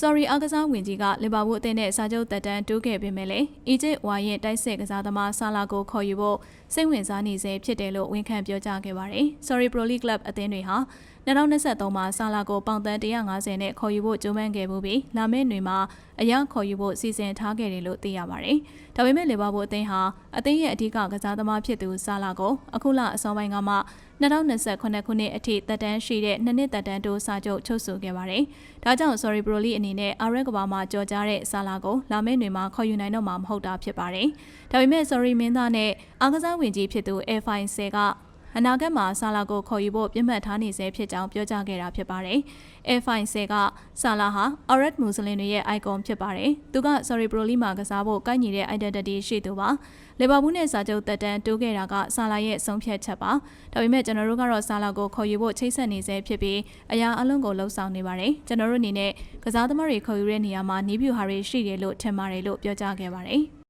Sorry အားကစားဝင်ကြီးကလီဗာပူးအသင်းနဲ့စာချုပ်သက်တမ်းတိုးခဲ့ပေမဲ့လည်းအီဂျစ်ဝါရင်တိုက်စစ်ကစားသမားဆာလာကိုခေါ်ယူဖို့စိတ်ဝင်စားနေစေဖြစ်တယ်လို့ဝန်ခံပြောကြားခဲ့ပါတယ်။ Sorry Pro League Club အသင်းတွေဟာ 2023မှာဆာလာကိုပေါင်သန်း150နဲ့ခေါ်ယူဖို့ကြိုးပမ်းခဲ့မှုပြီးလာမယ့်တွင်မှာအရာခေါ်ယူဖို့စီစဉ်ထားခဲ့တယ်လို့သိရပါတယ်။ဒါပေမဲ့လီဗာပူးအသင်းဟာအသင်းရဲ့အဓိကကစားသမားဖြစ်သူဆာလာကိုအခုလအစောပိုင်းကမှ2028ခုနှစ်အထိသက်တမ်းရှိတဲ့နှစ်နှစ်သက်တမ်းတိုးစာချုပ်ချုပ်ဆိုခဲ့ပါတယ်။ဒါကြောင့် Sorry Pro League အနေနဲ့အာရက်ကဘာမှာကြော်ကြားတဲ့ဆာလာကိုလာမယ့်တွင်မှာခေါ်ယူနိုင်တော့မှာမဟုတ်တာဖြစ်ပါတယ်။ဒါပေမဲ့ Sorry မင်းသားနဲ့အားကစားဝင်ကြီးဖြစ်သူ F5 10က အနာဂတ်မှာဆာလာကိုခေါ်ယူဖို့ပြတ်မှတ်ထားနေဆဲဖြစ်ကြောင်းပြောကြားခဲ့တာဖြစ်ပါတယ်။ F5 10ကဆာလာဟာ Arab Muslim တွေရဲ့ icon ဖြစ်ပါတယ်။သူက Sorry Pro League မှာကစားဖို့ကိုက်ညီတဲ့ identity ရှိသူပါ။လီဗာပူးနဲ့စာချုပ်တက်တန်းတိုးခဲ့တာကဆာလာရဲ့ဆုံးဖြတ်ချက်ပါ။ဒါပေမဲ့ကျွန်တော်တို့ကတော့ဆာလာကိုခေါ်ယူဖို့ချိတ်ဆက်နေဆဲဖြစ်ပြီးအရာအလုံးကိုလှုပ်ဆောင်နေပါတယ်။ကျွန်တော်တို့အနေနဲ့ကစားသမားတွေခေါ်ယူတဲ့နေရာမှာနီးဗျူဟာတွေရှိတယ်လို့ထင်ပါတယ်လို့ပြောကြားခဲ့ပါတယ်။